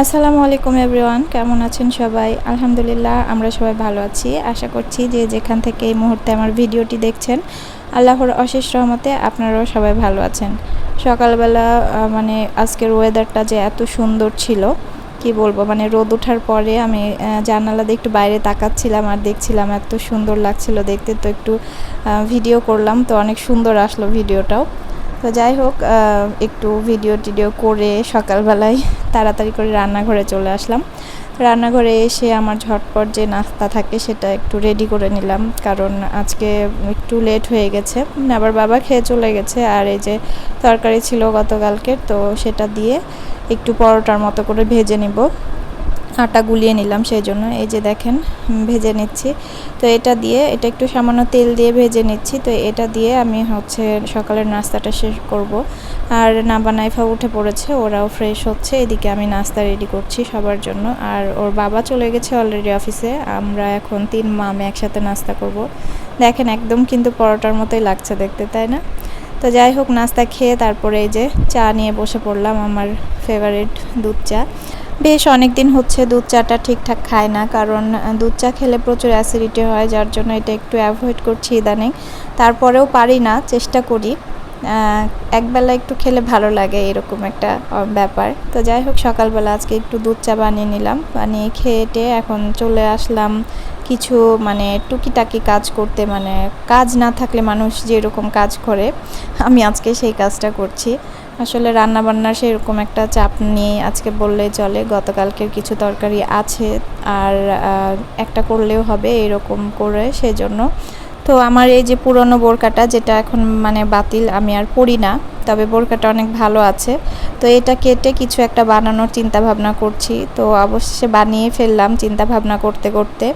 আসসালামু আলাইকুম এভরিওয়ান, কেমন আছেন সবাই? আলহামদুলিল্লাহ, আমরা সবাই ভালো আছি। আশা করছি যে যেখান থেকে এই মুহূর্তে আমার ভিডিওটি দেখছেন, আল্লাহর অশেষ রহমতে আপনারাও সবাই ভালো আছেন। সকালবেলা মানে আজকের ওয়েদারটা যে এত সুন্দর ছিল, কি বলব মানে রোদ ওঠার পরে আমি জানালা দিয়ে একটু বাইরে তাকাচ্ছিলাম আর দেখছিলাম এত সুন্দর লাগছিল দেখতে। তো একটু ভিডিও করলাম, তো অনেক সুন্দর আসলো ভিডিওটাও তো যাই হোক একটু ভিডিও টিডিও করে সকালবেলায় তাড়াতাড়ি করে রান্নাঘরে চলে আসলাম। রান্নাঘরে এসে আমার ঝটপট যে নাস্তা থাকে সেটা একটু রেডি করে নিলাম। কারণ আজকে একটু লেট হয়ে গেছে। আবার বাবা খেয়ে চলে গেছে। আর এই যে তরকারি ছিল গতকালকের, তো সেটা দিয়ে একটু পরোটার মতো করে ভেজে নিব। আটা গুলিয়ে নিলাম সেই জন্য এই যে দেখেন ভেজে নিচ্ছি। তো এটা দিয়ে, এটা একটু সামান্য তেল দিয়ে ভেজে নিচ্ছি। তো এটা দিয়ে আমি হচ্ছে সকালের নাস্তাটা শেষ করব। আর নাবা নাইফা উঠে পড়েছে, ওরাও ফ্রেশ হচ্ছে। এদিকে আমি নাস্তা রেডি করছি সবার জন্য। আর ওর বাবা চলে গেছে অলরেডি অফিসে আমরা এখন তিন মামে একসাথে নাস্তা করব। দেখেন, একদম কিন্তু পরোটার মতোই লাগছে দেখতে, তাই না? তো যাই হোক, নাস্তা খেয়ে তারপরে এই যে চা নিয়ে বসে পড়লাম আমার ফেভারিট দুধ চা। বেশ অনেক দিন হচ্ছে দুধ চাটা ঠিকঠাক খায় না, কারণ দুধ চা খেলে প্রচুর অ্যাসিডিটি হয়, যার জন্য এটা একটু অ্যাভয়েড করছি ইদানিং। তারপরেও পারি না, চেষ্টা করি। একবেলা একটু খেলে ভালো লাগে এরকম একটা ব্যাপার। তো যাই হোক, সকালবেলা আজকে একটু দুধ চা বানিয়ে নিলাম। বানিয়ে খেয়ে এখন চলে আসলাম কিছু মানে টুকিটাকি কাজ করতে। মানে কাজ না থাকলে মানুষ যেরকম কাজ করে, আমি আজকে সেই কাজটা করছি। আসলে রান্না বান্নার সেরকম একটা চাপ নেই। আজকে বললে চলে, গতকালকের কিছু তরকারি আছে আর একটা করলেও হবে এরকম করে সেজন্য। তো আমার এই যে পুরনো বোরকাটা যেটা এখন মানে বাতিল আমি আর পরি না, তবে বোরকাটা অনেক ভালো আছে। তো এটা কেটে কিছু একটা বানানোর চিন্তা ভাবনা করছি। তো অবশেষে বানিয়ে ফেললাম চিন্তা ভাবনা করতে করতে।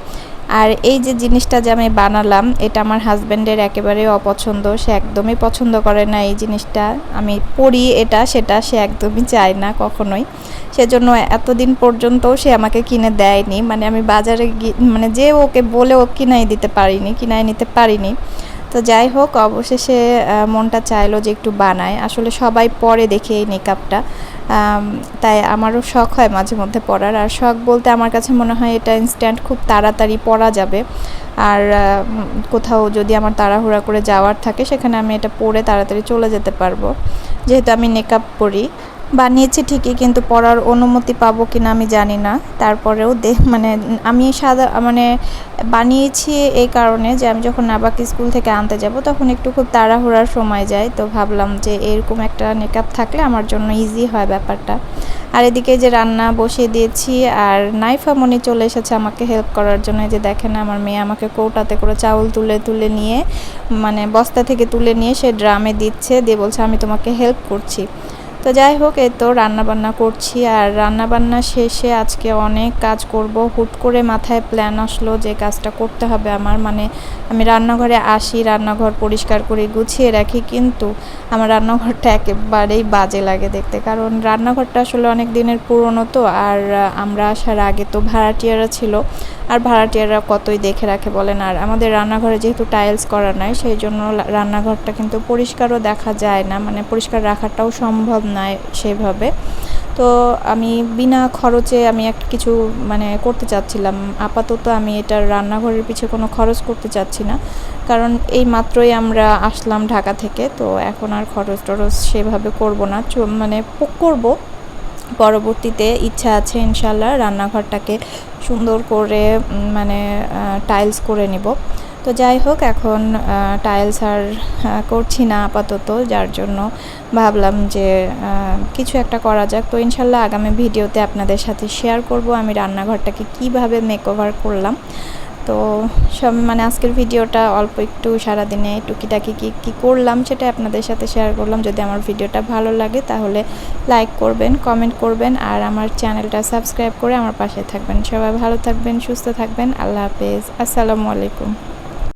আর এই যে জিনিসটা যে আমি বানালাম, এটা আমার হাজব্যান্ডের একেবারে অপছন্দ। সে একদমই পছন্দ করে না এই জিনিসটা। আমি পড়ি এটা, সেটা সে একদমই চায় না কখনোই। সেজন্য এতদিন পর্যন্তও সে আমাকে কিনে দেয়নি। মানে আমি বাজারে মানে যে ওকে বলে ও কিনাই দিতে পারিনি, কিনাই নিতে পারিনি। তো যাই হোক, অবশেষে মনটা চাইলো যে একটু বানায়। আসলে সবাই পরে দেখে এই মেকআপটা। তাই আমারও শখ হয় মাঝে মধ্যে পরার। আর শখ বলতে আমার কাছে মনে হয় এটা ইনস্ট্যান্ট খুব তাড়াতাড়ি পরা যাবে। আর কোথাও যদি আমার তাড়াহুড়া করে যাওয়ার থাকে, সেখানে আমি এটা পরে তাড়াতাড়ি চলে যেতে পারব। যেহেতু আমি মেকআপ পরি বানিয়েছি ঠিকই, কিন্তু পড়ার অনুমতি পাবো কিনা আমি জানি না। তারপরেও দেখ মানে আমি সাদা মানে বানিয়েছি এই কারণে যে আমি যখন নাবাক স্কুল থেকে আনতে যাব, তখন একটু খুব তাড়াহুড়ার সময় যায়। তো ভাবলাম যে এরকম একটা মেকআপ থাকলে আমার জন্য ইজি হয় ব্যাপারটা। আর এদিকে যে রান্না বসিয়ে দিয়েছি, আর নাইফা মনি চলে এসেছে আমাকে হেল্প করার জন্য। যে দেখেন আমার মেয়ে আমাকে কৌটাতে করে চাউল তুলে তুলে নিয়ে মানে বস্তা থেকে তুলে নিয়ে সে ড্রামে দিচ্ছে, দিয়ে বলছে, আমি তোমাকে হেল্প করছি। তো যাই হোক, এই তো রান্না বান্না করছি আর রান্না বান্না শেষে আজকে অনেক কাজ করব। হুট করে মাথায় প্ল্যান আসলো যে কাজটা করতে হবে আমার। মানে আমি রান্নাঘরে আসি, রান্নাঘর পরিষ্কার করে গুছিয়ে রাখি, কিন্তু আমার রান্নাঘরটা একেবারেই বাজে লাগে দেখতে। কারণ রান্নাঘরটা আসলে অনেক দিনের পুরনো তো, আর আমরা আসার আগে তো ভাড়াটিয়ারা ছিল। আর ভাড়াটিয়ারা কতই দেখে রাখে বলেন? আর আমাদের রান্নাঘরে যেহেতু টাইলস করা নাই, সেই জন্য রান্নাঘরটা কিন্তু পরিষ্কারও দেখা যায় না। মানে পরিষ্কার রাখাটাও সম্ভব নয় সেভাবে। তো আমি বিনা খরচে আমি একটা কিছু মানে করতে চাচ্ছিলাম। আপাতত আমি এটার রান্নাঘরের পিছিয়ে কোনো খরচ করতে চাচ্ছি না। কারণ এই মাত্রই আমরা আসলাম ঢাকা থেকে, তো এখন আর খরচ টরচ সেভাবে করব না। মানে করব। পরবর্তীতে ইচ্ছা আছে ইনশাল্লাহ রান্নাঘরটাকে সুন্দর করে মানে টাইলস করে নিব। তো যাই হোক, এখন টাইলস আর করছি না আপাতত। যার জন্য ভাবলাম যে কিছু একটা করা যাক। তো ইনশাল্লাহ আগামী ভিডিওতে আপনাদের সাথে শেয়ার করব আমি রান্নাঘরটাকে কীভাবে মেকওভার করলাম। তো সব মানে আজকের ভিডিওটা অল্প একটু সারাদিনে টুকিটাকি কী কী করলাম সেটা আপনাদের সাথে শেয়ার করলাম। যদি আমার ভিডিওটা ভালো লাগে তাহলে লাইক করবেন কমেন্ট করবেন আর আমার চ্যানেলটা সাবস্ক্রাইব করে আমার পাশে থাকবেন। সবাই ভালো থাকবেন, সুস্থ থাকবেন। আল্লাহ হাফেজ। আসসালামু আলাইকুম।